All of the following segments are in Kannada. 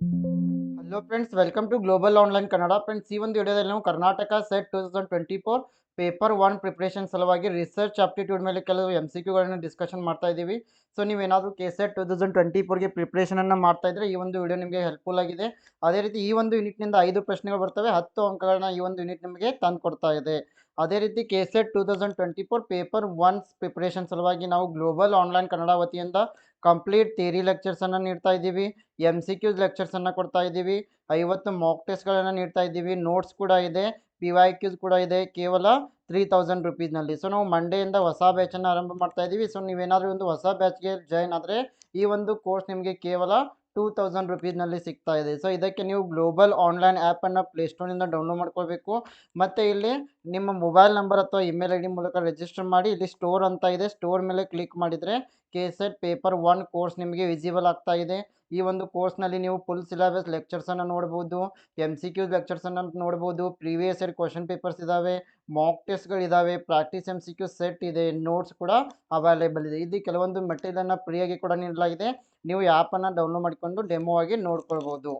Hello friends welcome to global online Kannada friends ಈ ಒಂದು ವಿಡಿಯೋದಲ್ಲಿ ನಾವು Karnataka SET two thousand twenty four paper one preparation ಸಲುವಾಗಿ ರಿಸರ್ಚ್ ಆಪ್ಟಿಟ್ಯೂಡ್ ಮೇಲೆ ಕೆಲವು ಎಂ ಸಿ ಕ್ಯೂಗಳನ್ನು ಡಿಸ್ಕಷನ್ ಮಾಡ್ತಾ ಇದ್ದೀವಿ. ಸೊ ನೀವೇನಾದರೂ K SET two thousand twenty ಫೋರ್ಗೆ ಪ್ರಿಪ್ರೇಷನನ್ನು ಮಾಡ್ತಾ ಇದ್ದರೆ ಈ ಒಂದು ವಿಡಿಯೋ ನಿಮಗೆ ಹೆಲ್ಪ್ಫುಲ್ ಆಗಿದೆ. ಅದೇ ರೀತಿ ಈ ಒಂದು ಯೂನಿಟ್ನಿಂದ ಐದು ಪ್ರಶ್ನೆಗಳು ಬರ್ತವೆ. ಹತ್ತು ಅಂಕಗಳನ್ನ ಈ ಒಂದು ಯೂನಿಟ್ ನಿಮಗೆ ತಂದು ಕೊಡ್ತಾ ಇದೆ. ಅದೇ ರೀತಿ K SET two thousand twenty four paper one's preparation ಸಲುವಾಗಿ ನಾವು ಗ್ಲೋಬಲ್ ಆನ್ಲೈನ್ ಕನ್ನಡ ವತಿಯಿಂದ ಕಂಪ್ಲೀಟ್ ಥಿಯರಿ ಲೆಕ್ಚರ್ಸನ್ನು ನೀಡ್ತಾ ಇದ್ದೀವಿ. ಎಂ ಸಿ ಕ್ಯೂಸ್ ಲೆಕ್ಚರ್ಸನ್ನು ಕೊಡ್ತಾ ಇದ್ದೀವಿ. ಐವತ್ತು ಮಾಕ್ ಟೆಸ್ಟ್ಗಳನ್ನು ನೀಡ್ತಾ ಇದ್ದೀವಿ. ನೋಟ್ಸ್ ಕೂಡ ಇದೆ. ಪಿ ವೈ ಕ್ಯೂಸ್ ಕೂಡ ಇದೆ. ಕೇವಲ ತ್ರೀ ತೌಸಂಡ್ ರುಪೀಸ್ನಲ್ಲಿ ಸೊ ನಾವು ಮಂಡೆಯಿಂದ ಹೊಸ ಬ್ಯಾಚನ್ನು ಆರಂಭ ಮಾಡ್ತಾ ಇದ್ದೀವಿ. ಸೊ ನೀವೇನಾದರೂ ಒಂದು ಹೊಸ ಬ್ಯಾಚ್ಗೆ ಜಾಯ್ನ್ ಆದರೆ ಈ ಒಂದು ಕೋರ್ಸ್ ನಿಮಗೆ ಕೇವಲ ಟೂ ತೌಸಂಡ್ ರುಪೀಸ್ನಲ್ಲಿ ಸಿಗ್ತಾ ಇದೆ. ಸೊ ಇದಕ್ಕೆ ನೀವು ಗ್ಲೋಬಲ್ ಆನ್ಲೈನ್ ಆ್ಯಪನ್ನು ಪ್ಲೇಸ್ಟೋರಿಂದ ಡೌನ್ಲೋಡ್ ಮಾಡ್ಕೋಬೇಕು ಮತ್ತು ಇಲ್ಲಿ ನಿಮ್ಮ ಮೊಬೈಲ್ ನಂಬರ್ ಅಥವಾ ಇಮೇಲ್ ಐ ಡಿ ಮೂಲಕ ರಿಜಿಸ್ಟರ್ ಮಾಡಿ ಇಲ್ಲಿ ಸ್ಟೋರ್ ಅಂತ ಇದೆ. ಸ್ಟೋರ್ ಮೇಲೆ ಕ್ಲಿಕ್ ಮಾಡಿದರೆ K SET paper one course ನಿಮಗೆ ವಿಸಿಬಲ್ ಆಗ್ತಾ ಇದೆ. ಈ ಒಂದು ಕೋರ್ಸ್ನಲ್ಲಿ ನೀವು ಫುಲ್ ಸಿಲೆಬಸ್ ಲೆಕ್ಚರ್ಸನ್ನು ನೋಡ್ಬೋದು ಎಂ ಸಿ ಕ್ಯೂಸ್ ಲೆಕ್ಚರ್ಸನ್ನು ನೋಡ್ಬೋದು ಪ್ರೀವಿಯಸ್ ಇಯರ್ ಕ್ವಶನ್ ಪೇಪರ್ಸ್ ಇದ್ದಾವೆ mock ಟೆಸ್ಟ್ಗಳಿದ್ದಾವೆ practice M C Q set ಇದೆ ನೋಟ್ಸ್ ಕೂಡ ಅವೈಲೇಬಲ್ ಇದೆ. ಇಲ್ಲಿ ಕೆಲವೊಂದು ಮೆಟೀರಿಯಲನ್ನು ಫ್ರೀಯಾಗಿ ಕೂಡ ನೀಡಲಾಗಿದೆ. ನೀವು ಆ್ಯಪನ್ನು ಡೌನ್ಲೋಡ್ ಮಾಡಿಕೊಂಡು ಡೆಮೋ ಆಗಿ ನೋಡ್ಕೊಳ್ಬೋದು.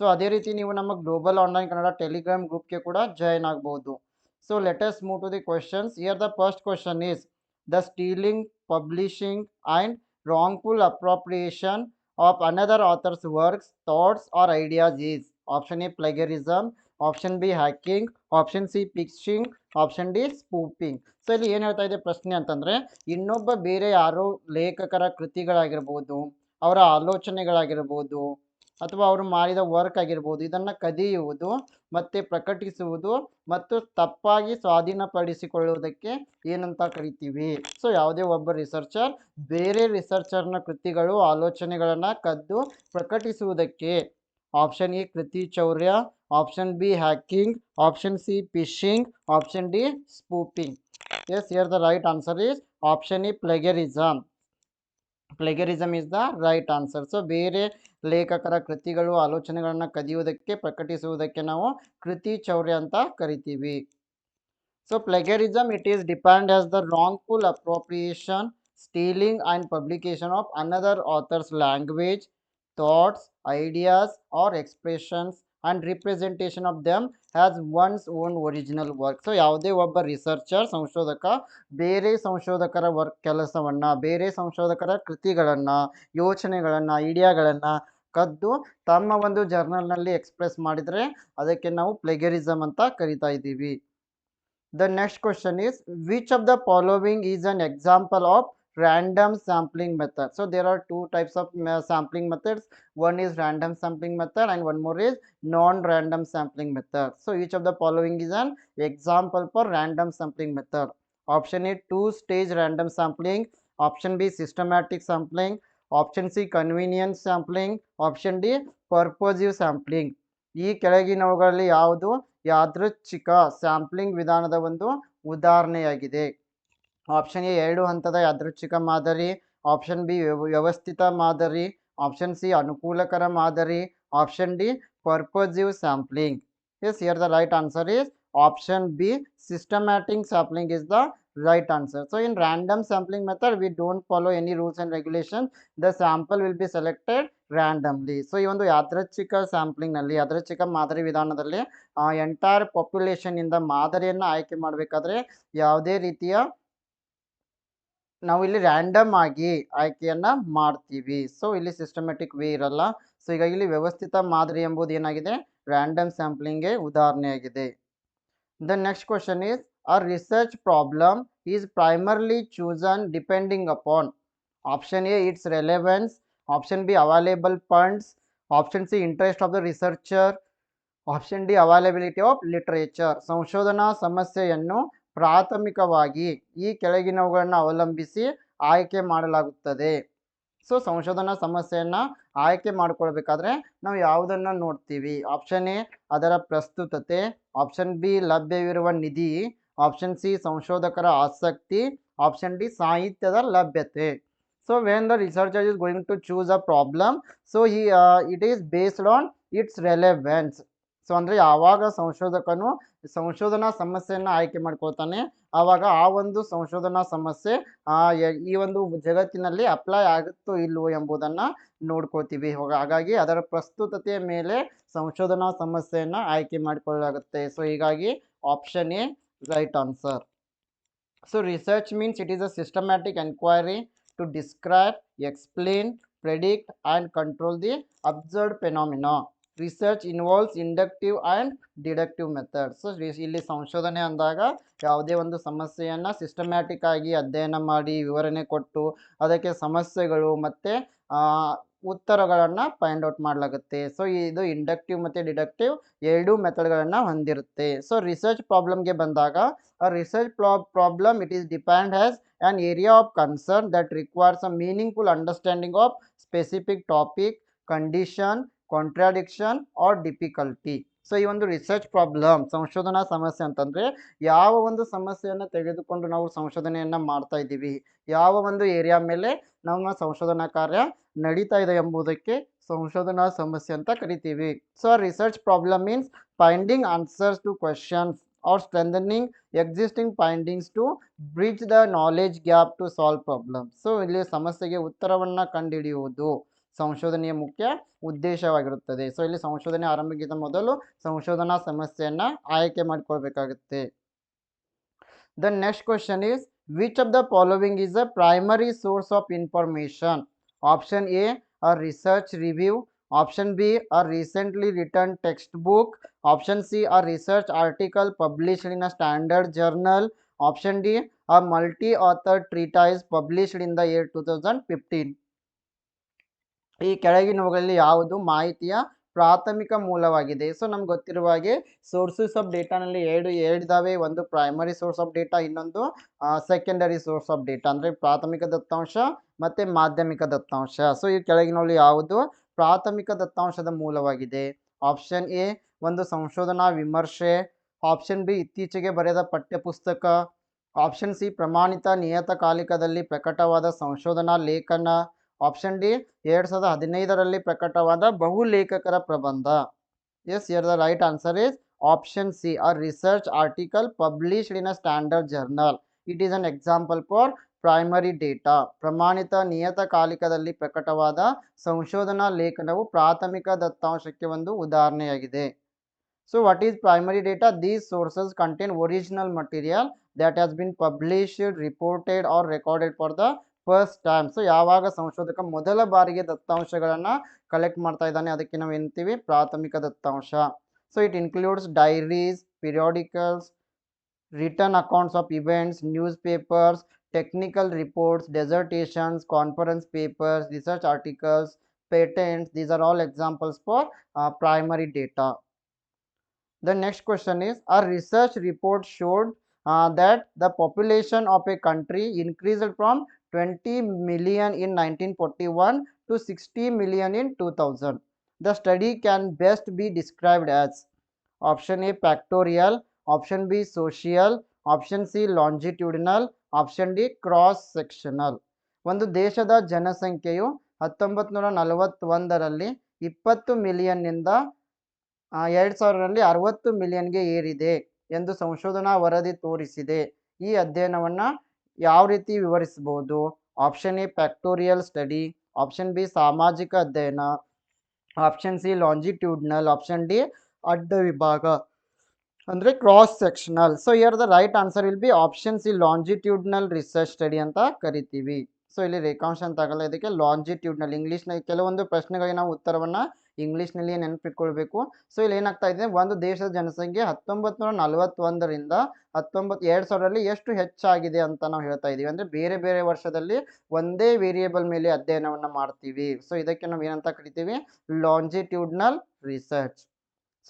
ಸೊ ಅದೇ ರೀತಿ ನೀವು ನಮ್ಮ ಗ್ಲೋಬಲ್ ಆನ್ಲೈನ್ ಕನ್ನಡ ಟೆಲಿಗ್ರಾಮ್ ಗ್ರೂಪ್ಗೆ ಕೂಡ ಜಾಯ್ನ್ ಆಗ್ಬೋದು. So let's move to the questions here the first question is the stealing publishing and wrongful appropriation of another author's works, thoughts, or ideas is option A plagiarism, option B hacking, option C pitching, option D spoofing. So ಇಲ್ಲಿ ಏನು ಹೇಳ್ತಾ ಇದೆ ಪ್ರಶ್ನೆ ಅಂತಂದರೆ ಇನ್ನೊಬ್ಬ ಬೇರೆ ಯಾರೋ ಲೇಖಕರ ಕೃತಿಗಳಾಗಿರ್ಬೋದು ಅವರ ಆಲೋಚನೆಗಳಾಗಿರ್ಬೋದು ಅಥವಾ ಅವರು ಮಾಡಿದ ವರ್ಕ್ ಆಗಿರ್ಬೋದು, ಇದನ್ನು ಕದಿಯುವುದು ಮತ್ತು ಪ್ರಕಟಿಸುವುದು ಮತ್ತು ತಪ್ಪಾಗಿ ಸ್ವಾಧೀನಪಡಿಸಿಕೊಳ್ಳುವುದಕ್ಕೆ ಏನಂತ ಕರಿತೀವಿ. ಸೊ ಯಾವುದೇ ಒಬ್ಬ ರಿಸರ್ಚರ್ ಬೇರೆ ರಿಸರ್ಚರ್ನ ಕೃತಿಗಳು, ಆಲೋಚನೆಗಳನ್ನು ಕದ್ದು ಪ್ರಕಟಿಸುವುದಕ್ಕೆ ಆಪ್ಷನ್ ಎ ಕೃತಿ ಚೌರ್ಯ option B hacking option C phishing option D spoofing yes here the right answer is option A plagiarism plagiarism is the right answer so ಬೇರೆ ಲೇಖಕರ ಕೃತಿಗಳು, ಆಲೋಚನೆಗಳನ್ನು ಕದಿಯುವುದಕ್ಕೆ, ಪ್ರಕಟಿಸುವುದಕ್ಕೆ ನಾವು ಕೃತಿ ಚೌರ್ಯ ಅಂತ ಕರಿತೀವಿ. So plagiarism it is depend as the wrongful appropriation stealing and publication of another author's language thoughts ideas or expressions and representation of them has one's own original work so ಯಾವುದೇ ಒಬ್ಬ ರಿಸರ್ಚರ್ ಸಂಶೋಧಕ ಬೇರೆ ಸಂಶೋಧಕರ ವರ್ಕ್ ಕೆಲಸವನ್ನು ಬೇರೆ ಸಂಶೋಧಕರ ಕೃತಿಗಳನ್ನು ಯೋಚನೆಗಳನ್ನು ಐಡಿಯಾಗಳನ್ನು ಕದ್ದು ತಮ್ಮ ಒಂದು ಜರ್ನಲ್ನಲ್ಲಿ ಎಕ್ಸ್ಪ್ರೆಸ್ ಮಾಡಿದರೆ ಅದಕ್ಕೆ ನಾವು ಪ್ಲೆಗರಿಸಮ್ ಅಂತ ಕರಿತಾ ಇದ್ದೀವಿ the next question is which of the following is an example of random sampling method so there are two types of uh, sampling methods one is random sampling method and one more is non-random sampling method so each of the following is an example for random sampling method option a two stage random sampling option b systematic sampling option c convenience sampling option d purposive sampling ಈ ಕೆಳಗಿನವುಗಳಲ್ಲಿ ಯಾವುದು ಯಾದೃಚ್ಛಿಕ ಸ್ಯಾಂಪ್ಲಿಂಗ್ ವಿಧಾನದ ಒಂದು ಉದಾಹರಣೆಯಾಗಿದೆ option A ಎರಡು ಹಂತದ ಯಾದೃಚ್ಛಿಕ ಮಾದರಿ, ಆಪ್ಷನ್ ಬಿ ವ್ಯವಸ್ಥಿತ ಮಾದರಿ, ಆಪ್ಷನ್ ಸಿ ಅನುಕೂಲಕರ ಮಾದರಿ, option D purposive sampling. Yes here the right answer is option B systematic sampling is the right answer So in random sampling method we don't follow any rules and regulation the sample will be selected randomly so ಈ ಒಂದು ಯಾದೃಚ್ಛಿಕ ಸ್ಯಾಂಪ್ಲಿಂಗ್ನಲ್ಲಿ ಯಾದೃಚ್ಛಿಕ ಮಾದರಿ ವಿಧಾನದಲ್ಲಿ ಎಂಟೈರ್ ಪಾಪ್ಯುಲೇಷನ್ನಿಂದ ಮಾದರಿಯನ್ನು ಆಯ್ಕೆ ಮಾಡಬೇಕಾದ್ರೆ, ಯಾವುದೇ ರೀತಿಯ ನಾವು ಇಲ್ಲಿ ರ್ಯಾಂಡಮ್ ಆಗಿ ಆಯ್ಕೆಯನ್ನು ಮಾಡ್ತೀವಿ. ಸೊ ಇಲ್ಲಿ ಸಿಸ್ಟಮೆಟಿಕ್ ವೇ ಇರಲ್ಲ. ಸೊ ಈಗ ಇಲ್ಲಿ ವ್ಯವಸ್ಥಿತ ಮಾದರಿ ಎಂಬುದು ಏನಾಗಿದೆ? ರ್ಯಾಂಡಮ್ ಸ್ಯಾಂಪ್ಲಿಂಗ್ಗೆ ಉದಾಹರಣೆಯಾಗಿದೆ the next question is or research problem is primarily chosen depending upon option A its relevance option B available funds option C interest of the researcher option D availability of literature ಸಂಶೋಧನಾ ಸಮಸ್ಯೆಯನ್ನು ಪ್ರಾಥಮಿಕವಾಗಿ ಈ ಕೆಳಗಿನವುಗಳನ್ನು ಅವಲಂಬಿಸಿ ಆಯ್ಕೆ ಮಾಡಲಾಗುತ್ತದೆ. ಸೊ ಸಂಶೋಧನಾ ಸಮಸ್ಯೆಯನ್ನು ಆಯ್ಕೆ ಮಾಡಿಕೊಳ್ಬೇಕಾದ್ರೆ ನಾವು ಯಾವುದನ್ನು ನೋಡ್ತೀವಿ? ಆಪ್ಷನ್ ಎ ಅದರ ಪ್ರಸ್ತುತತೆ ಆಪ್ಷನ್ ಬಿ ಲಭ್ಯವಿರುವ ನಿಧಿ ಆಪ್ಷನ್ ಸಿ ಸಂಶೋಧಕರ ಆಸಕ್ತಿ ಆಪ್ಷನ್ ಡಿ ಸಾಹಿತ್ಯದ ಲಭ್ಯತೆ. So when the researcher is going to choose a problem so ಈ it is based on its relevance so ಅಂದರೆ ಯಾವಾಗ ಸಂಶೋಧಕನು ಸಂಶೋಧನಾ ಸಮಸ್ಯೆಯನ್ನು ಆಯ್ಕೆ ಮಾಡ್ಕೊಳ್ತಾನೆ, ಆವಾಗ ಆ ಒಂದು ಸಂಶೋಧನಾ ಸಮಸ್ಯೆ ಈ ಒಂದು ಜಗತ್ತಿನಲ್ಲಿ ಅಪ್ಲೈ ಆಗುತ್ತೋ ಇಲ್ವೋ ಎಂಬುದನ್ನು ನೋಡ್ಕೋತೀವಿ ಹೋಗ- ಹಾಗಾಗಿ ಅದರ ಪ್ರಸ್ತುತತೆಯ ಮೇಲೆ ಸಂಶೋಧನಾ ಸಮಸ್ಯೆಯನ್ನು ಆಯ್ಕೆ ಮಾಡಿಕೊಳ್ಳಲಾಗುತ್ತೆ. ಸೊ ಹೀಗಾಗಿ option A right answer so research means it is a systematic enquiry to describe explain predict and control the observed phenomena research involves inductive and deductive methods ಇಲ್ಲಿ ಸಂಶೋಧನೆ ಅಂದಾಗ ಯಾವುದೇ ಒಂದು ಸಮಸ್ಯೆಯನ್ನು ಸಿಸ್ಟಮ್ಯಾಟಿಕ್ ಆಗಿ ಅಧ್ಯಯನ ಮಾಡಿ ವಿವರಣೆ ಕೊಟ್ಟು ಅದಕ್ಕೆ ಸಮಸ್ಯೆಗಳು ಮತ್ತು ಉತ್ತರಗಳನ್ನು ಫೈಂಡ್ ಔಟ್ ಮಾಡಲಾಗುತ್ತೆ. ಸೊ ಇದು ಇಂಡಕ್ಟಿವ್ ಮತ್ತು ಡಿಡಕ್ಟಿವ್ ಎರಡೂ ಮೆಥಡ್ಗಳನ್ನು ಹೊಂದಿರುತ್ತೆ. ಸೊ ರಿಸರ್ಚ್ ಪ್ರಾಬ್ಲಮ್ಗೆ ಬಂದಾಗ, ಆ ರಿಸರ್ಚ್ ಪ್ರಾ problem it is depend has an area of concern that requires a meaningful understanding of specific topic condition contradiction or difficulty so ಈ ಒಂದು ರಿಸರ್ಚ್ ಪ್ರಾಬ್ಲಮ್ ಸಂಶೋಧನಾ ಸಮಸ್ಯೆ ಅಂತಂದರೆ, ಯಾವ ಒಂದು ಸಮಸ್ಯೆಯನ್ನು ತೆಗೆದುಕೊಂಡು ನಾವು ಸಂಶೋಧನೆಯನ್ನು ಮಾಡ್ತಾ ಇದ್ದೀವಿ, ಯಾವ ಒಂದು ಏರಿಯಾ ಮೇಲೆ ನಮ್ಮ ಸಂಶೋಧನಾ ಕಾರ್ಯ ನಡೀತಾ ಇದೆ ಎಂಬುದಕ್ಕೆ ಸಂಶೋಧನಾ ಸಮಸ್ಯೆ ಅಂತ ಕರಿತೀವಿ. So research problem means finding answers to questions or strengthening existing findings to bridge the knowledge gap to solve problem so ಇಲ್ಲಿ ಸಮಸ್ಯೆಗೆ ಉತ್ತರವನ್ನು ಕಂಡುಹಿಡಿಯುವುದು ಸಂಶೋಧನೆಯ ಮುಖ್ಯ ಉದ್ದೇಶವಾಗಿರುತ್ತದೆ. ಸೊ ಇಲ್ಲಿ ಸಂಶೋಧನೆ ಆರಂಭಕ್ಕಿಂತ ಮೊದಲು ಸಂಶೋಧನಾ ಸಮಸ್ಯೆಯನ್ನು ಆಯ್ಕೆ ಮಾಡಿಕೊಳ್ಬೇಕಾಗುತ್ತೆ. The next question is which of the following is a primary source of information option A a research review option B a recently written text book option Option C, a research article published standard journal option D Option multi author treatise published in the year two thousand 2015. ಈ ಕೆಳಗಿನವುಗಳಲ್ಲಿ ಯಾವುದು ಮಾಹಿತಿಯ ಪ್ರಾಥಮಿಕ ಮೂಲವಾಗಿದೆ. ಸೊ, ನಮ್ಗೆ ಗೊತ್ತಿರುವ ಹಾಗೆ ಸೋರ್ಸಸ್ ಆಫ್ ಡೇಟಾನಲ್ಲಿ ಎರಡು ಎರಡಿದಾವೆ ಒಂದು ಪ್ರೈಮರಿ ಸೋರ್ಸ್ ಆಫ್ ಡೇಟಾ ಇನ್ನೊಂದು ಸೆಕೆಂಡರಿ ಸೋರ್ಸ್ ಆಫ್ ಡೇಟಾ ಅಂದರೆ ಪ್ರಾಥಮಿಕ ದತ್ತಾಂಶ ಮತ್ತು ಮಾಧ್ಯಮಿಕ ದತ್ತಾಂಶ. ಸೊ, ಈ ಕೆಳಗಿನಲ್ಲಿ ಯಾವುದು ಪ್ರಾಥಮಿಕ ದತ್ತಾಂಶದ ಮೂಲವಾಗಿದೆ. ಆಪ್ಷನ್ ಎ ಒಂದು ಸಂಶೋಧನಾ ವಿಮರ್ಶೆ. ಆಪ್ಷನ್ ಬಿ ಇತ್ತೀಚೆಗೆ ಬರೆದ ಪಠ್ಯಪುಸ್ತಕ. ಆಪ್ಷನ್ ಸಿ ಪ್ರಮಾಣಿತ ನಿಯತಕಾಲಿಕದಲ್ಲಿ ಪ್ರಕಟವಾದ ಸಂಶೋಧನಾ ಲೇಖನ. ಆಪ್ಷನ್ ಡಿ ಎರಡು ಸಾವಿರದ ಹದಿನೈದರಲ್ಲಿ ಪ್ರಕಟವಾದ ಬಹುಲೇಖಕರ ಪ್ರಬಂಧ. Yes here the right answer is option C a research article published in a standard journal it is an example for primary data ಪ್ರಮಾಣಿತ ನಿಯತಕಾಲಿಕದಲ್ಲಿ ಪ್ರಕಟವಾದ ಸಂಶೋಧನಾ ಲೇಖನವು ಪ್ರಾಥಮಿಕ ದತ್ತಾಂಶಕ್ಕೆ ಒಂದು ಉದಾಹರಣೆಯಾಗಿದೆ. So what is primary data these sources contain original material that has been published reported or recorded for the first time so ಯಾವಾಗ ಸಂಶೋಧಕ ಮೊದಲ ಬಾರಿಗೆ ದತ್ತಾಂಶಗಳನ್ನು ಕಲೆಕ್ಟ್ ಮಾಡ್ತಾ ಇದ್ದಾನೆ ಅದಕ್ಕೆ ನಾವು ಏನಂತೀವಿ ಪ್ರಾಥಮಿಕ ದತ್ತಾಂಶ so it includes diaries periodicals written accounts of events newspapers technical reports, dissertations, conference papers, research articles, patents. These are all examples for uh, primary data. The next question is A research report showed uh, that the population of a country increased from 20 million in 1941 to 60 million in 2000. The study can best be described as option A factorial, option B social, option C longitudinal, option D cross sectional ಒಂದು ದೇಶದ ಜನಸಂಖ್ಯೆಯು ಹತ್ತೊಂಬತ್ತು ನೂರ ನಲವತ್ತೊಂದರಲ್ಲಿ ಇಪ್ಪತ್ತು ಮಿಲಿಯನ್ನಿಂದ ಎರಡು ಸಾವಿರರಲ್ಲಿ ಅರವತ್ತು ಮಿಲಿಯನ್ಗೆ ಏರಿದೆ ಎಂದು ಸಂಶೋಧನಾ ವರದಿ ತೋರಿಸಿದೆ ಈ ಅಧ್ಯಯನವನ್ನು ಯಾವ ರೀತಿ ವಿವರಿಸಬಹುದು? Option A factorial study option B ಸಾಮಾಜಿಕ ಅಧ್ಯಯನ. Option C longitudinal option D ಅಡ್ಡ ವಿಭಾಗ. ಅಂದರೆ cross sectional so here the right answer will be option C longitudinal research study ಅಂತ ಕರಿತೀವಿ. ಸೊ ಇಲ್ಲಿ ರೇಖಾಂಶ ಅಂತ ಆಗಲ್ಲ, ಇದಕ್ಕೆ ಲಾಂಜಿಟ್ಯೂಡ್ನಲ್ ಇಂಗ್ಲೀಷ್ನ ಕೆಲವೊಂದು ಪ್ರಶ್ನೆಗಳಿಗೆ ನಾವು ಉತ್ತರವನ್ನು ಇಂಗ್ಲೀಷ್ನಲ್ಲಿ ನೆನಪಿಟ್ಕೊಳ್ಬೇಕು. ಸೊ, ಇಲ್ಲಿ ಏನಾಗ್ತಾ ಇದೆ, ಒಂದು ದೇಶದ ಜನಸಂಖ್ಯೆ ಹತ್ತೊಂಬತ್ತು ನೂರ ನಲವತ್ತೊಂದರಿಂದ ಹತ್ತೊಂಬತ್ತು ಎರಡು ಸಾವಿರದಲ್ಲಿ ಎಷ್ಟು ಹೆಚ್ಚಾಗಿದೆ ಅಂತ ನಾವು ಹೇಳ್ತಾ ಇದ್ದೀವಿ ಅಂದರೆ ಬೇರೆ ಬೇರೆ ವರ್ಷದಲ್ಲಿ ಒಂದೇ ವೇರಿಯೇಬಲ್ ಮೇಲೆ ಅಧ್ಯಯನವನ್ನು ಮಾಡ್ತೀವಿ. ಸೊ, ಇದಕ್ಕೆ ನಾವು ಏನಂತ ಕರಿತೀವಿ? Longitudinal research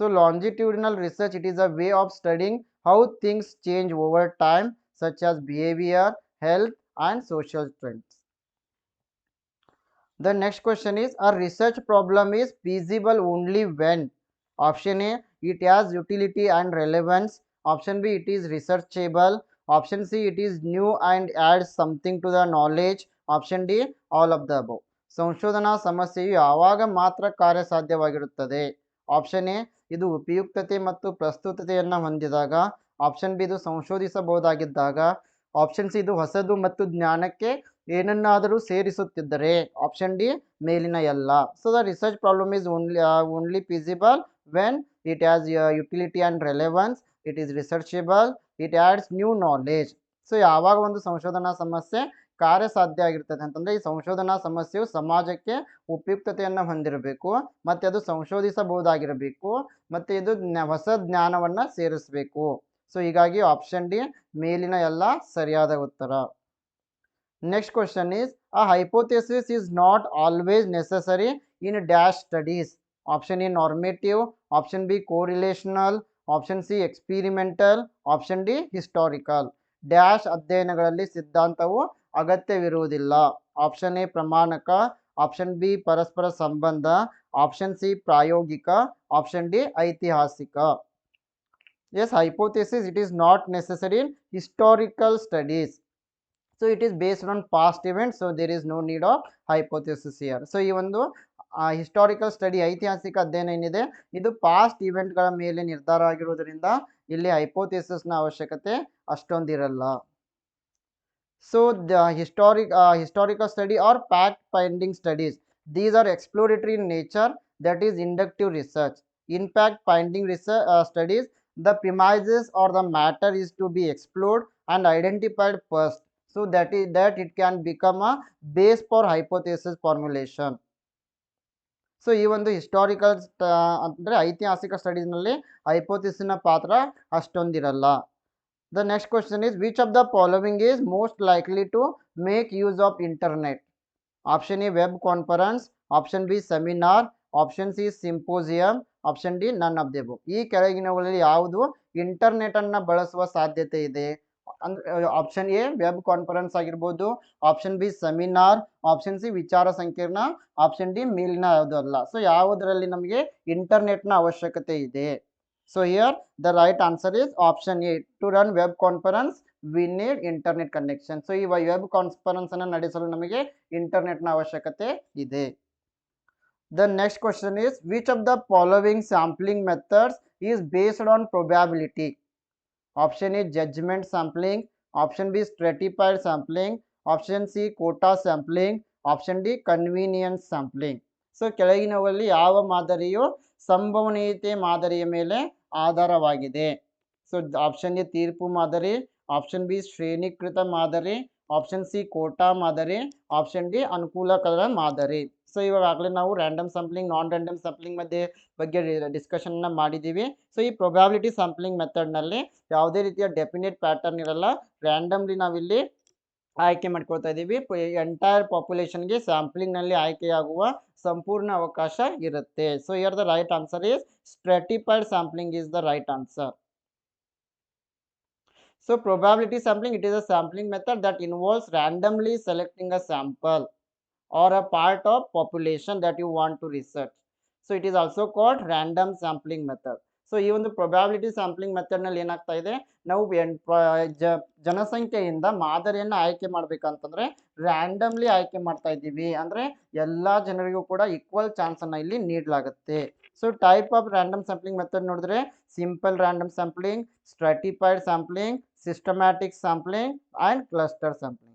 so longitudinal research it is a way of studying how things change over time such as behaviour health and social trends. The next question is, a research problem is feasible only when? Option A, it has utility and relevance. Option B, it is researchable. Option C, it is new and adds something to the knowledge. Option D, all of the above. ಸಂಶೋಧನಾ ಸಮಸ್ಯೆಯು ಯಾವಾಗ ಮಾತ್ರ ಕಾರ್ಯಸಾಧ್ಯವಾಗಿರುತ್ತದೆ ಆಪ್ಷನ್ ಎ ಇದು ಉಪಯುಕ್ತತೆ ಮತ್ತು ಪ್ರಸ್ತುತತೆಯನ್ನು ಹೊಂದಿದಾಗ ಆಪ್ಷನ್ ಬಿ ಇದು ಸಂಶೋಧಿಸಬಹುದಾಗಿದ್ದಾಗ ಆಪ್ಷನ್ ಸಿ ಇದು ಹೊಸದು ಮತ್ತು ಜ್ಞಾನಕ್ಕೆ ಏನನ್ನಾದರೂ ಸೇರಿಸುತ್ತಿದ್ದರೆ ಆಪ್ಷನ್ ಡಿ ಮೇಲಿನ ಎಲ್ಲ. So the research problem is only only feasible when it has utility and relevance it is researchable it adds new knowledge so ಯಾವಾಗ ಒಂದು ಸಂಶೋಧನಾ ಸಮಸ್ಯೆ ಕಾರ್ಯಸಾಧ್ಯ ಆಗಿರ್ತದೆ ಅಂತಂದರೆ ಈ ಸಂಶೋಧನಾ ಸಮಸ್ಯೆಯು ಸಮಾಜಕ್ಕೆ ಉಪಯುಕ್ತತೆಯನ್ನು ಹೊಂದಿರಬೇಕು, ಮತ್ತು ಅದು ಸಂಶೋಧಿಸಬಹುದಾಗಿರಬೇಕು, ಮತ್ತು ಇದು ಹೊಸ ಜ್ಞಾನವನ್ನು ಸೇರಿಸಬೇಕು. ಸೊ ಹೀಗಾಗಿ ಆಪ್ಷನ್ ಡಿ ಮೇಲಿನ ಎಲ್ಲ ಸರಿಯಾದ ಉತ್ತರ. Next question is a hypothesis is not always necessary in dash studies option A normative option B correlational option C experimental option D historical dash ಅಧ್ಯಯನಗಳಲ್ಲಿ ಸಿದ್ಧಾಂತವು ಅಗತ್ಯವಿರುವುದಿಲ್ಲ. ಆಪ್ಷನ್ ಎ ಪ್ರಮಾಣಕ. ಆಪ್ಷನ್ ಬಿ ಪರಸ್ಪರ ಸಂಬಂಧ. ಆಪ್ಷನ್ ಸಿ ಪ್ರಾಯೋಗಿಕ. ಆಪ್ಷನ್ ಡಿ ಐತಿಹಾಸಿಕ. Yes hypothesis it is not necessary in historical studies so it is based on past event so there is no need of hypothesis here so ಈ ಒಂದು ಹಿಸ್ಟಾರಿಕಲ್ ಸ್ಟಡಿ ಐತಿಹಾಸಿಕ ಅಧ್ಯಯನ ಏನಿದೆ? ಇದು ಪಾಸ್ಟ್ ಇವೆಂಟ್ಗಳ ಮೇಲೆ ನಿರ್ಧಾರ ಆಗಿರುವುದರಿಂದ ಇಲ್ಲಿ ಹೈಪೋಥೆಸಿಸ್ನ ಅವಶ್ಯಕತೆ ಅಷ್ಟೊಂದಿರಲ್ಲ. So the historic historical study or fact finding studies these are exploratory in nature that is inductive research in fact finding research studies the premises are the matter is to be explored and identified first. So, that is, that it can become a base for hypothesis formulation. So ಈ ಒಂದು ಹಿಸ್ಟಾರಿಕಲ್ ಅಂದರೆ ಐತಿಹಾಸಿಕ ಸ್ಟಡೀಸ್ನಲ್ಲಿ ಹೈಪೋಥಿಸಿನ ಪಾತ್ರ ಅಷ್ಟೊಂದಿರಲ್ಲ. The next question is which of the following is most likely to make use of internet option A web conference option B seminar option C symposium option D none of the above ಈ ಕೆಳಗಿನವುಗಳಲ್ಲಿ ಯಾವುದು ಇಂಟರ್ನೆಟನ್ನು ಬಳಸುವ ಸಾಧ್ಯತೆ ಇದೆ? ಅಂದ್ರೆ ಆಪ್ಷನ್ ಎ ವೆಬ್ ಕಾನ್ಫರೆನ್ಸ್ ಆಗಿರ್ಬೋದು. Option B seminar option C ವಿಚಾರ ಸಂಕಿರಣ. ಆಪ್ಷನ್ ಡಿ ಮೇಲಿನ ಯಾವುದು ಅಲ್ಲ. ಸೊ ಯಾವುದರಲ್ಲಿ ನಮಗೆ ಇಂಟರ್ನೆಟ್ನ ಅವಶ್ಯಕತೆ ಇದೆ? So here the right answer is option A to run web conference we need internet connection so ಈ ವೆಬ್ ಕಾನ್ಫರೆನ್ಸ್ ಅನ್ನು ನಡೆಸಲು ನಮಗೆ ಇಂಟರ್ನೆಟ್ನ ಅವಶ್ಯಕತೆ ಇದೆ. The next question is which of the following sampling methods is based on probability? Option A judgment sampling, option B stratified sampling, option C quota sampling, option D convenience sampling. So ಕೆಳಗಿನವಲ್ಲಿ ಯಾವ ಮಾದರಿಯು ಸಂಭವನೀಯತೆ ಮಾದರಿಯ ಮೇಲೆ ಆಧಾರವಾಗಿದೆ ಸೊ ಆಪ್ಷನ್ ಎ ತೀರ್ಪು ಮಾದರಿ ಆಪ್ಷನ್ ಬಿ ಶ್ರೇಣೀಕೃತ ಮಾದರಿ ಆಪ್ಷನ್ ಸಿ ಕೋಟಾ ಮಾದರಿ ಆಪ್ಷನ್ ಡಿ ಅನುಕೂಲಕರ ಮಾದರಿ ಸೊ ಇವಾಗಲೇ ನಾವು random sampling non random sampling ಮಧ್ಯೆ ಬಗ್ಗೆ ಡಿಸ್ಕಷನ್ನ ಮಾಡಿದ್ದೀವಿ ಸೊ ಈ ಪ್ರೊಬ್ಯಾಬಿಲಿಟಿ ಸ್ಯಾಂಪ್ಲಿಂಗ್ ಮೆಥಡ್ನಲ್ಲಿ ಯಾವುದೇ ರೀತಿಯ ಡೆಫಿನೇಟ್ ಪ್ಯಾಟರ್ನ್ ಇರಲ್ಲ. ರ್ಯಾಂಡಮ್ಲಿ ನಾವಿಲ್ಲಿ ಆಯ್ಕೆ ಮಾಡ್ಕೊಳ್ತಾ ಇದ್ದೀವಿ. ಎಂಟೈರ್ ಪಾಪ್ಯುಲೇಷನ್ಗೆ ಸ್ಯಾಂಪ್ಲಿಂಗ್ನಲ್ಲಿ ಆಯ್ಕೆಯಾಗುವ ಸಂಪೂರ್ಣ ಅವಕಾಶ ಇರುತ್ತೆ. So here the right answer is stratified sampling is the right answer so probability sampling it is a sampling method that involves randomly selecting a sample. Or a part of population that you want to research. So, it is also called random sampling method. So ಈ ಒಂದು ಪ್ರೊಬ್ಯಾಬಿಲಿಟಿ ಸಾಂಪ್ಲಿಂಗ್ ಮೆಥಡ್ನಲ್ಲಿ ಏನಾಗ್ತಾ ಇದೆ ನಾವು ಜನಸಂಖ್ಯೆಯಿಂದ ಮಾದರಿಯನ್ನು ಆಯ್ಕೆ ಮಾಡ್ಬೇಕಂತಂದ್ರೆ ರ್ಯಾಂಡಮ್ಲಿ ಆಯ್ಕೆ ಮಾಡ್ತಾ ಇದ್ದೀವಿ ಅಂದ್ರೆ ಎಲ್ಲ ಜನರಿಗೂ ಕೂಡ ಈಕ್ವಲ್ ಚಾನ್ಸನ್ನು ಇಲ್ಲಿ ನೀಡಲಾಗುತ್ತೆ so type of random sampling method ನೋಡಿದ್ರೆ simple random sampling stratified sampling systematic sampling and cluster sampling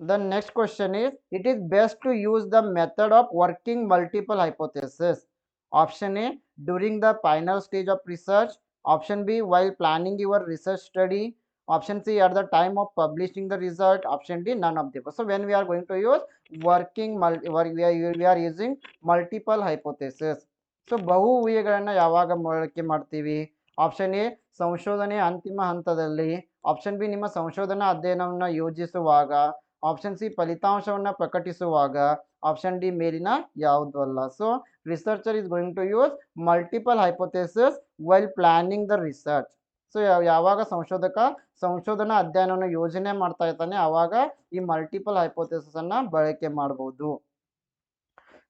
The next question is it is best to use the method of working multiple hypotheses. Option A during the final stage of research. Option B while planning your research study. Option C at the time of publishing the result. Option D none of them. So when we are going to use working multi work- we are, we are using multiple hypotheses. So ಬಹು ಊಹೆಗಳನ್ನು ಯಾವಾಗ ಬಳಕೆ ಮಾಡ್ತೀವಿ ಆಪ್ಷನ್ ಎ ಸಂಶೋಧನೆ ಅಂತಿಮ ಹಂತದಲ್ಲಿ ಆಪ್ಷನ್ ಬಿ ನಿಮ್ಮ ಸಂಶೋಧನಾ ಅಧ್ಯಯನವನ್ನು ಯೋಜಿಸುವಾಗ ಆಪ್ಷನ್ ಸಿ ಫಲಿತಾಂಶವನ್ನು ಪ್ರಕಟಿಸುವಾಗ ಆಪ್ಷನ್ ಡಿ ಮೇಲಿನ ಯಾವುದು ಅಲ್ಲ. So researcher is going to use multiple hypothesis while planning the research so ಯಾವಾಗ ಸಂಶೋಧಕ ಸಂಶೋಧನಾ ಅಧ್ಯಯನವನ್ನು ಯೋಜನೆ ಮಾಡ್ತಾ ಇರ್ತಾನೆ ಆವಾಗ ಈ ಮಲ್ಟಿಪಲ್ ಹೈಪೋಥೆಸಿಸ್ ಅನ್ನ ಬಳಕೆ ಮಾಡಬಹುದು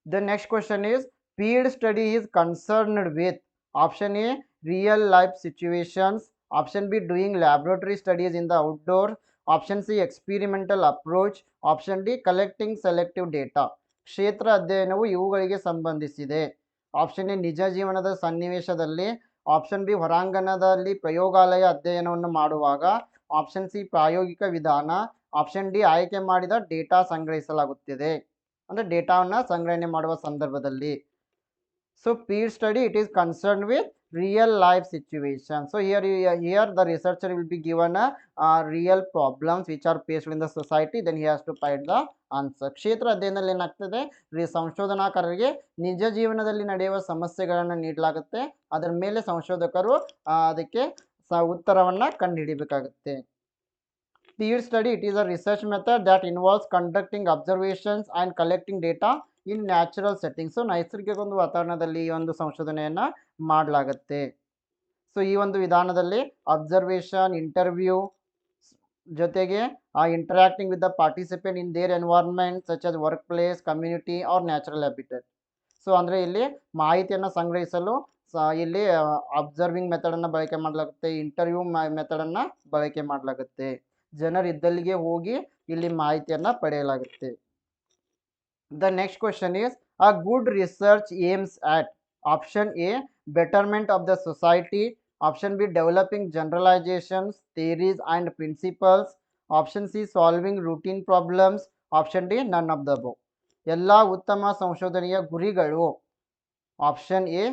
the next question is field study is concerned with option A real life situations option B doing laboratory studies in the outdoor. Option C experimental approach option D collecting selective data ಕ್ಷೇತ್ರ ಅಧ್ಯಯನವು ಇವುಗಳಿಗೆ ಸಂಬಂಧಿಸಿದೆ. ಆಪ್ಷನ್ ಎ ನಿಜ ಜೀವನದ ಸನ್ನಿವೇಶದಲ್ಲಿ. ಆಪ್ಷನ್ ಬಿ ಹೊರಾಂಗಣದಲ್ಲಿ ಪ್ರಯೋಗಾಲಯ ಅಧ್ಯಯನವನ್ನು ಮಾಡುವಾಗ. ಆಪ್ಷನ್ ಸಿ ಪ್ರಾಯೋಗಿಕ ವಿಧಾನ. ಆಪ್ಷನ್ ಡಿ ಆಯ್ಕೆ ಮಾಡಿದ ಡೇಟಾ ಸಂಗ್ರಹಿಸಲಾಗುತ್ತಿದೆ. ಅಂದರೆ ಡೇಟಾವನ್ನು ಸಂಗ್ರಹಣೆ ಮಾಡುವ ಸಂದರ್ಭದಲ್ಲಿ. So peer study it is concern with real life situation. So here here the researcher will be given a uh, real problems which are faced in the society. Then he has to find the answer ಕ್ಷೇತ್ರ ಅಧ್ಯಯನದಲ್ಲಿ ಏನಾಗ್ತದೆ? ಸಂಶೋಧನಾಕಾರರಿಗೆ ನಿಜ ಜೀವನದಲ್ಲಿ ನಡೆಯುವ ಸಮಸ್ಯೆಗಳನ್ನು ನೀಡಲಾಗುತ್ತೆ. ಅದರ ಮೇಲೆ ಸಂಶೋಧಕರು ಅದಕ್ಕೆ ಸ ಉತ್ತರವನ್ನು ಕಂಡುಹಿಡಿಬೇಕಾಗುತ್ತೆ. Peer study it is a research method that involves conducting observations and collecting data in natural setting so ನೈಸರ್ಗಿಕ ಒಂದು ವಾತಾವರಣದಲ್ಲಿ ಈ ಒಂದು ಸಂಶೋಧನೆಯನ್ನು ಮಾಡಲಾಗುತ್ತೆ. ಸೊ, ಈ ಒಂದು ವಿಧಾನದಲ್ಲಿ ಅಬ್ಸರ್ವೇಷನ್ ಇಂಟರ್ವ್ಯೂ ಜೊತೆಗೆ ಆ interacting with the participant in their environment such as work place community or natural habitat so ಅಂದರೆ ಇಲ್ಲಿ ಮಾಹಿತಿಯನ್ನು ಸಂಗ್ರಹಿಸಲು ಇಲ್ಲಿ ಅಬ್ಸರ್ವಿಂಗ್ ಮೆಥಡನ್ನು ಬಳಕೆ ಮಾಡಲಾಗುತ್ತೆ ಇಂಟರ್ವ್ಯೂ ಮೆಥಡನ್ನು ಬಳಕೆ ಮಾಡಲಾಗುತ್ತೆ. ಜನರು ಇದ್ದಲ್ಲಿಗೆ ಹೋಗಿ ಇಲ್ಲಿ ಮಾಹಿತಿಯನ್ನು ಪಡೆಯಲಾಗುತ್ತೆ. The next question is a good research aims at option A betterment of the society option b developing generalizations theories and principles option c solving routine problems option d none of the above ಎಲ್ಲ ಉತ್ತಮ ಸಂಶೋಧನೆಯ ಗುರಿಗಳು ಆಪ್ಷನ್ ಎ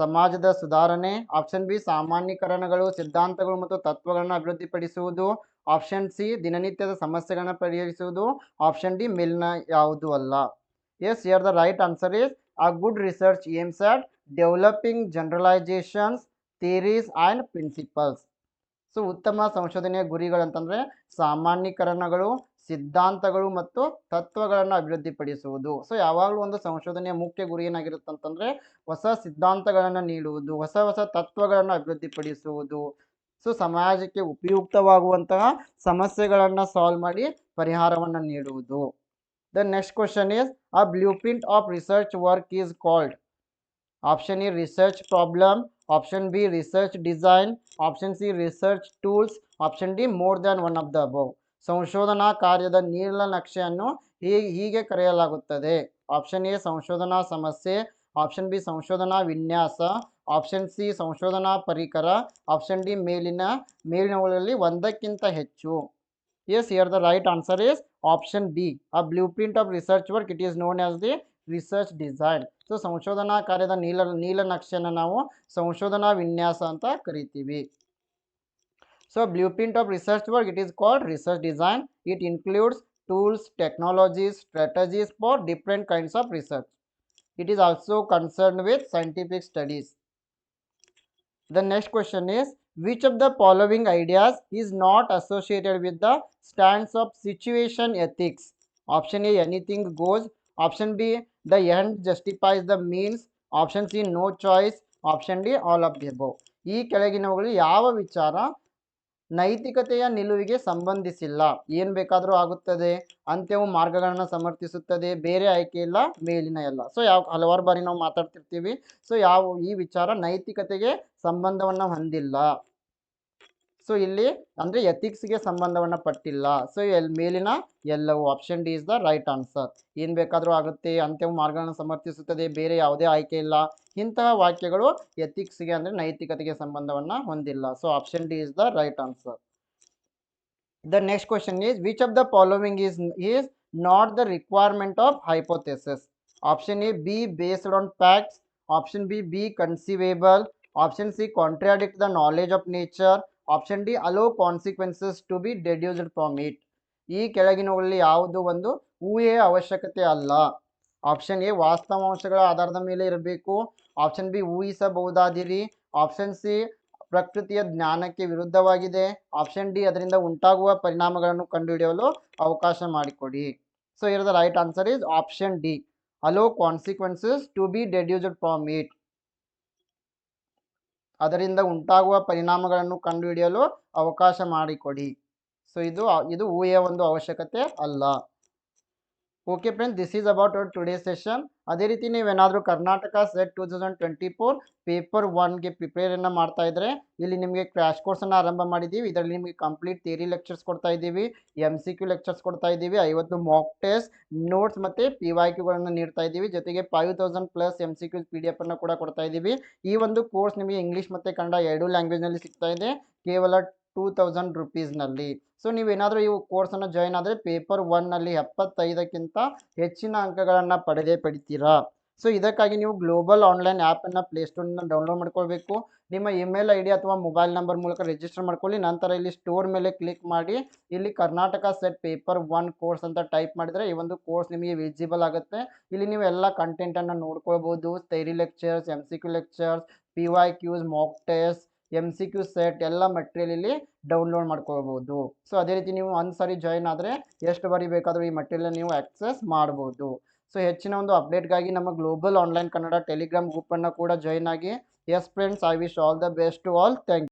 ಸಮಾಜದ ಸುಧಾರಣೆ ಆಪ್ಷನ್ ಬಿ ಸಾಮಾನ್ಯೀಕರಣಗಳು ಸಿದ್ಧಾಂತಗಳು ಮತ್ತು ತತ್ವಗಳನ್ನು ಅಭಿವೃದ್ಧಿಪಡಿಸುವುದು ಆಪ್ಷನ್ ಸಿ ದಿನನಿತ್ಯದ ಸಮಸ್ಯೆಗಳನ್ನು ಪರಿಹರಿಸುವುದು. ಆಪ್ಷನ್ ಡಿ ಮೇಲಿನ ಯಾವುದು ಅಲ್ಲ. Yes here the right answer is a good research aims at developing generalisations theories and principles so ಉತ್ತಮ ಸಂಶೋಧನೆಯ ಗುರಿಗಳಂತಂದರೆ ಸಾಮಾನ್ಯೀಕರಣಗಳು, ಸಿದ್ಧಾಂತಗಳು ಮತ್ತು ತತ್ವಗಳನ್ನು ಅಭಿವೃದ್ಧಿಪಡಿಸುವುದು. ಸೊ ಯಾವಾಗಲೂ ಒಂದು ಸಂಶೋಧನೆಯ ಮುಖ್ಯ ಗುರಿ ಏನಾಗಿರುತ್ತೆ ಅಂತಂದರೆ ಹೊಸ ಸಿದ್ಧಾಂತಗಳನ್ನು ನೀಡುವುದು, ಹೊಸ ಹೊಸ ತತ್ವಗಳನ್ನು ಅಭಿವೃದ್ಧಿಪಡಿಸುವುದು. ಸೊ ಸಮಾಜಕ್ಕೆ ಉಪಯುಕ್ತವಾಗುವಂತಹ ಸಮಸ್ಯೆಗಳನ್ನು ಸಾಲ್ವ್ ಮಾಡಿ ಪರಿಹಾರವನ್ನು ನೀಡುವುದು. The next question is a blueprint of research work is called option E research problem option B research design option C research tools option D more than one of the above ಸಂಶೋಧನಾ ಕಾರ್ಯದ ನೀಲ ನಕ್ಷೆಯನ್ನು ಹೀಗೆ ಕರೆಯಲಾಗುತ್ತದೆ. ಆಪ್ಷನ್ ಎ ಸಂಶೋಧನಾ ಸಮಸ್ಯೆ. ಆಪ್ಷನ್ ಬಿ ಸಂಶೋಧನಾ ವಿನ್ಯಾಸ. ಆಪ್ಷನ್ ಸಿ ಸಂಶೋಧನಾ ಪರಿಕರ ಆಪ್ಷನ್ ಡಿ ಮೇಲಿನ ಮೇಲಿನವುಗಳಲ್ಲಿ ಒಂದಕ್ಕಿಂತ ಹೆಚ್ಚು Yes, here the right answer is option B. A blueprint of research work, it is known as the research design. So ಸಂಶೋಧನಾ ಕಾರ್ಯದ ನೀಲ ನೀಲನಕ್ಷೆಯನ್ನು ನಾವು ಸಂಶೋಧನಾ ವಿನ್ಯಾಸ ಅಂತ ಕರಿತೀವಿ so blueprint of research work it is called research design it includes tools technologies strategies for different kinds of research it is also concern with scientific studies The next question is which of the following ideas is not associated with the stance of situation ethics? Option A anything goes. Option B the end justifies the means. Option C no choice. Option D all of the above. ಈ ಕೆಳಗಿನವುಗಳು ಯಾವ ವಿಚಾರ ನೈತಿಕತೆಯ ನಿಲುವಿಗೆ ಸಂಬಂಧಿಸಿಲ್ಲ. ಏನು ಬೇಕಾದರೂ ಆಗುತ್ತದೆ. ಅಂತ್ಯವು ಮಾರ್ಗಗಳನ್ನು ಸಮರ್ಥಿಸುತ್ತದೆ. ಬೇರೆ ಆಯ್ಕೆ ಇಲ್ಲ, ಮೇಲಿನ ಎಲ್ಲ. ಸೊ ಯಾವ ಹಲವಾರು ಬಾರಿ ನಾವು ಮಾತಾಡ್ತಿರ್ತೀವಿ. ಸೊ ಯಾವ ಈ ವಿಚಾರ ನೈತಿಕತೆಗೆ ಸಂಬಂಧವನ್ನು ಹೊಂದಿಲ್ಲ. ಸೊ ಇಲ್ಲಿ ಅಂದರೆ ಎಥಿಕ್ಸ್ಗೆ ಸಂಬಂಧವನ್ನು ಪಟ್ಟಿಲ್ಲ. ಸೊ ಎಲ್ ಮೇಲಿನ ಎಲ್ಲವೂ option D is the right answer ಏನು ಬೇಕಾದರೂ ಆಗುತ್ತೆ, ಅಂತ್ಯವು ಮಾರ್ಗಗಳನ್ನು ಸಮರ್ಥಿಸುತ್ತದೆ, ಬೇರೆ ಯಾವುದೇ ಆಯ್ಕೆ ಇಲ್ಲ. ಇಂತಹ ವಾಕ್ಯಗಳು ಎಥಿಕ್ಸ್ಗೆ ಅಂದರೆ ನೈತಿಕತೆಗೆ ಸಂಬಂಧವನ್ನು ಹೊಂದಿಲ್ಲ. So option D is the right answer the next question is which of the following is is not the requirement of hypothesis option A be based on facts option B be conceivable option C contradict the knowledge of nature option D allow consequences to be deduced from it ಈ ಕೆಳಗಿನವುಗಳಲ್ಲಿ ಯಾವುದು ಒಂದು ಊಹೆಯ ಅವಶ್ಯಕತೆ ಅಲ್ಲ. ಆಪ್ಷನ್ ಎ ವಾಸ್ತವಾಂಶಗಳ ಆಧಾರದ ಮೇಲೆ ಇರಬೇಕು. ಆಪ್ಷನ್ ಬಿ ಊಹಿಸಬಹುದಾದಿರಿ. ಆಪ್ಷನ್ ಸಿ ಪ್ರಕೃತಿಯ ಜ್ಞಾನಕ್ಕೆ ವಿರುದ್ಧವಾಗಿದೆ. ಆಪ್ಷನ್ ಡಿ ಅದರಿಂದ ಉಂಟಾಗುವ ಪರಿಣಾಮಗಳನ್ನು ಕಂಡುಹಿಡಿಯಲು ಅವಕಾಶ ಮಾಡಿಕೊಡಿ. So here the right answer is option D allow consequences to be deduced from it ಅದರಿಂದ ಉಂಟಾಗುವ ಪರಿಣಾಮಗಳನ್ನು ಕಂಡುಹಿಡಿಯಲು ಅವಕಾಶ ಮಾಡಿಕೊಡಿ. ಸೊ ಇದು ಇದು ಊಹೆಯ ಒಂದು ಅವಶ್ಯಕತೆ ಅಲ್ಲ. Okay friend this is about our today session ಅದೇ ರೀತಿ ನೀವೇನಾದರೂ Karnataka SET two thousand twenty four paper ಒನ್ಗೆ ಪ್ರಿಪೇರನ್ನು ಮಾಡ್ತಾ ಇದ್ದರೆ ಇಲ್ಲಿ ನಿಮಗೆ ಕ್ರ್ಯಾಶ್ ಕೋರ್ಸನ್ನು ಆರಂಭ ಮಾಡಿದ್ದೀವಿ ಇದರಲ್ಲಿ ನಿಮಗೆ ಕಂಪ್ಲೀಟ್ ಥಿಯರಿ ಲೆಕ್ಚರ್ಸ್ ಕೊಡ್ತಾ ಇದ್ದೀವಿ ಎಂ ಸಿ ಕ್ಯೂ ಲೆಕ್ಚರ್ಸ್ ಕೊಡ್ತಾ ಇದ್ದೀವಿ, ಐವತ್ತು ಮಾಕ್ ಟೆಸ್ಟ್ ನೋಟ್ಸ್ ಮತ್ತು ಪಿ ವೈ ಕ್ಯೂಗಳನ್ನು ನೀಡ್ತಾ ಇದ್ದೀವಿ. ಜೊತೆಗೆ five thousand plus M C Q P D ಎಫನ್ನು ಕೂಡ ಕೊಡ್ತಾ ಇದ್ದೀವಿ. ಈ ಒಂದು ಕೋರ್ಸ್ ನಿಮಗೆ ಇಂಗ್ಲೀಷ್ ಮತ್ತು ಕನ್ನಡ ಎರಡೂ ಲ್ಯಾಂಗ್ವೇಜ್ನಲ್ಲಿ ಸಿಗ್ತಾ ಇದೆ. ಕೇವಲ ಟೂ ತೌಸಂಡ್ ರುಪೀಸ್ನಲ್ಲಿ ಸೊ ನೀವೇನಾದರೂ ಈ ಕೋರ್ಸನ್ನು ಜಾಯ್ನ್ ಆದರೆ ಪೇಪರ್ ಒನ್ನಲ್ಲಿ ಎಪ್ಪತ್ತೈದಕ್ಕಿಂತ ಹೆಚ್ಚಿನ ಅಂಕಗಳನ್ನು ಪಡೆದೇ ಪಡಿತೀರಾ? ಸೊ ಇದಕ್ಕಾಗಿ ನೀವು ಗ್ಲೋಬಲ್ ಆನ್ಲೈನ್ ಆ್ಯಪನ್ನು ಪ್ಲೇಸ್ಟೋರ್ನ ಡೌನ್ಲೋಡ್ ಮಾಡ್ಕೊಳ್ಬೇಕು. ನಿಮ್ಮ ಇಮೇಲ್ ಐ ಡಿ ಅಥವಾ ಮೊಬೈಲ್ ನಂಬರ್ ಮೂಲಕ ರಿಜಿಸ್ಟರ್ ಮಾಡ್ಕೊಳ್ಳಿ. ನಂತರ ಇಲ್ಲಿ ಸ್ಟೋರ್ ಮೇಲೆ ಕ್ಲಿಕ್ ಮಾಡಿ, ಇಲ್ಲಿ Karnataka SET paper one course ಅಂತ ಟೈಪ್ ಮಾಡಿದರೆ ಈ ಒಂದು ಕೋರ್ಸ್ ನಿಮಗೆ ವಿಜಿಬಲ್ ಆಗುತ್ತೆ. ಇಲ್ಲಿ ನೀವು ಎಲ್ಲ ಕಂಟೆಂಟನ್ನು ನೋಡ್ಕೊಳ್ಬೋದು. Theory lectures M C Q lectures P Y Qs mock test M C Q set ಎಲ್ಲ ಮಟೀರಿಯಲ್ ಇಲ್ಲಿ ಡೌನ್ಲೋಡ್ ಮಾಡ್ಕೋಬೋದು ಸೊ ಅದೇ ರೀತಿ ನೀವು ಒಂದು ಸಾರಿ ಜಾಯ್ನ್ ಆದರೆ ಎಷ್ಟು ಬಾರಿ ಬೇಕಾದರೂ ಈ ಮಟೀರಿಯಲ್ ನೀವು ಆಕ್ಸೆಸ್ ಮಾಡ್ಬೋದು. ಸೊ ಹೆಚ್ಚಿನ ಒಂದು ಅಪ್ಡೇಟ್ಗಾಗಿ ನಮ್ಮ ಗ್ಲೋಬಲ್ ಆನ್ಲೈನ್ ಕನ್ನಡ ಟೆಲಿಗ್ರಾಮ್ ಗ್ರೂಪನ್ನು ಕೂಡ ಜಾಯ್ನ್ ಆಗಿ. Yes friends I wish all the best to all thank